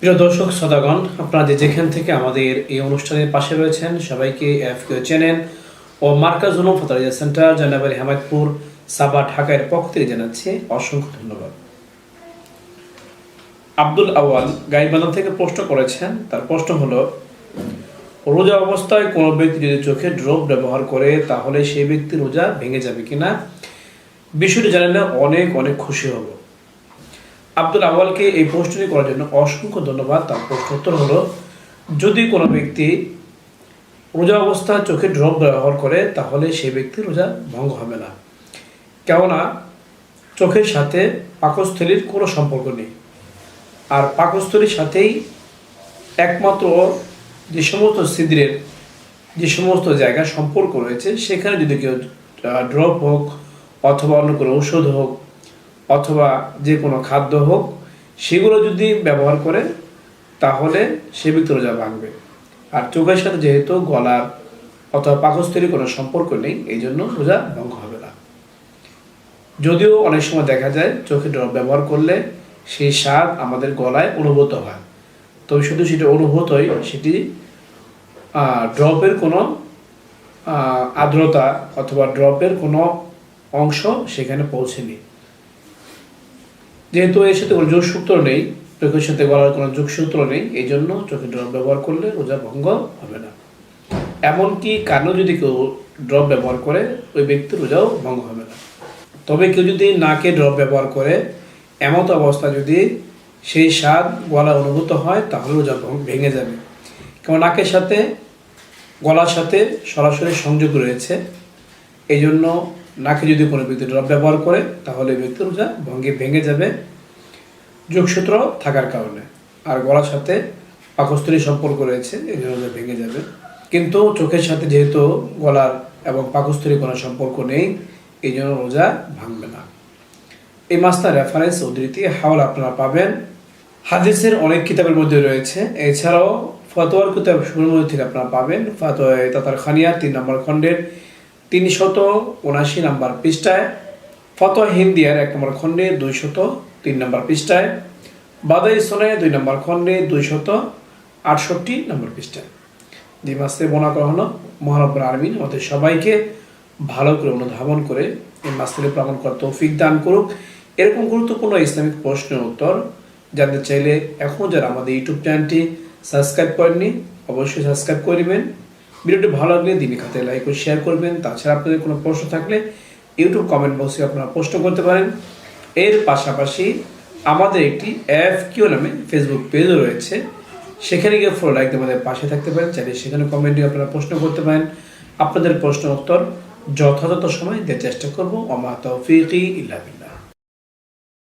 প্রিয় দর্শক সদাগণ আপনারা যেখান থেকে আমাদের এই অনুষ্ঠানের পাশে রয়েছেন, সবাইকে এফ কেউ চেনেন ও মার্কাজ উলুম ফতারিয়া সেন্টার জানাবাড়ি হেমায়তপুর, সাবা ঢাকার পক্ষ থেকে জানাচ্ছি অসংখ্য ধন্যবাদ। আব্দুল আওয়াল গাইবান্ধা থেকে প্রশ্ন করেছেন, তার প্রশ্ন হলো, রোজা অবস্থায় কোনো ব্যক্তি যদি চোখে ড্রপ ব্যবহার করে, তাহলে সেই ব্যক্তি রোজা ভেঙে যাবে কিনা? বিষয়টি জানলে অনেক অনেক খুশি হব। আব্দুল আওয়ালকে এই প্রশ্নটি করার জন্য অসংখ্য ধন্যবাদ। তার প্রশ্ন উত্তর হলো, যদি কোনো ব্যক্তি রোজা অবস্থায় চোখে ড্রপ ব্যবহার করে, তাহলে সেই ব্যক্তির রোজা ভঙ্গ হবে না। কেননা, চোখের সাথে পাকস্থলীর কোনো সম্পর্ক নেই। আর পাকস্থলীর সাথেই একমাত্র যে সমস্ত ছিদ্রের, যে সমস্ত জায়গা সম্পর্ক রয়েছে, সেখানে যদি কেউ ড্রপ হোক অথবা অন্য কোনো ঔষধ হোক অথবা যে কোনো খাদ্য হোক, সেগুলো যদি ব্যবহার করে, তাহলে সে ব্যক্তি রোজা ভাঙবে। আর চোখের সাথে যেহেতু গলার অথবা পাকস্থলীর কোনো সম্পর্ক নেই, এই জন্য রোজা ভঙ্গ হবে না। যদিও অনেক সময় দেখা যায়, চোখে ড্রপ ব্যবহার করলে সেই স্বাদ আমাদের গলায় অনুভূত হয়। তবে শুধু সেটা অনুভূতই, সেটি ড্রপের কোনো আর্দ্রতা অথবা ড্রপের কোনো অংশ সেখানে পৌঁছেনি। যেহেতু এর সাথে কোনো যোগসূত্র নেই, চোখের সাথে গলার কোনো যোগসূত্র নেই, এই জন্য চোখে ড্রপ ব্যবহার করলে রোজা ভঙ্গ হবে না। এমনকি কানও যদি কেউ ড্রপ ব্যবহার করে, ওই ব্যক্তির রোজাও ভঙ্গ হবে না। তবে কেউ যদি নাকে ড্রপ ব্যবহার করে এমত অবস্থা যদি সেই স্বাদ গলা অনুভূত হয়, তাহলে রোজা ভেঙে যাবে। কারণ নাকের সাথে, গলার সাথে সরাসরি সংযোগ রয়েছে। এই জন্য নাকে যদি কোনো ব্যক্তি ড্রপ ব্যবহার করে, তাহলে ব্যক্তির রোজা ভঙ্গে ভেঙে যাবে। যোগসূত্র থাকার কারণে। আর গলার সাথে পাকস্থলীর সম্পর্ক রয়েছে, এই রোজা ভেঙে যাবে। কিন্তু চোখের সাথে যেহেতু গলার এবং পাকস্থলীর কোনো সম্পর্ক নেই, এই জন্য রোজা ভাঙবে না। এই মাসটার রেফারেন্স উদ্ধৃতি হাওল আপনারা পাবেন। হাদিসের অনেক কিতাবের মধ্যে রয়েছে। এছাড়াও ফতোয়ার কিতাব শুরুর থেকে আপনারা পাবেন। ফতোয়া তাতার খানিয়া তিন নম্বর খণ্ডের তিনশত উনাশি নাম্বার পৃষ্ঠায় ফতোয়া হিন্দিয়ার এক নম্বর খণ্ডে দুইশত তিন নম্বর পৃষ্ঠায় বাদাই সোনায় দুই নম্বর খণ্ডে দুইশত আটষট্টি নম্বর পৃষ্ঠায়। যে মাসে বনা করা হলো মহানব্বর আর্মিন আমাদের সবাইকে ভালো করে অনুধাবন করে এই মাসের প্রমাণ করার তৌফিক দান করুক। এরকম গুরুত্বপূর্ণ ইসলামিক প্রশ্নের উত্তর জানতে চাইলে এখন যারা আমাদের ইউটিউব চ্যানেলটি সাবস্ক্রাইব করেননি, অবশ্যই সাবস্ক্রাইব করবেন ভিডিওটি ভালো লাগলে দিনে খাতে লাইক ও শেয়ার করবেন। তাছাড়া আপনাদের কোনো প্রশ্ন থাকলে ইউটিউব কমেন্ট বক্সে আপনারা প্রশ্ন করতে পারেন। এর পাশাপাশি আমাদের একটি এফ কিউ নামে ফেসবুক পেজও রয়েছে। সেখানে গিয়ে ফলো লাইক আমাদের পাশে থাকতে পারেন। চাইলে সেখানে কমেন্টে আপনারা প্রশ্ন করতে পারেন। আপনাদের প্রশ্ন উত্তর যথাযথ সময় দেওয়ার চেষ্টা করব। অমা তৌফিকি ইল্লা বিল্লাহ।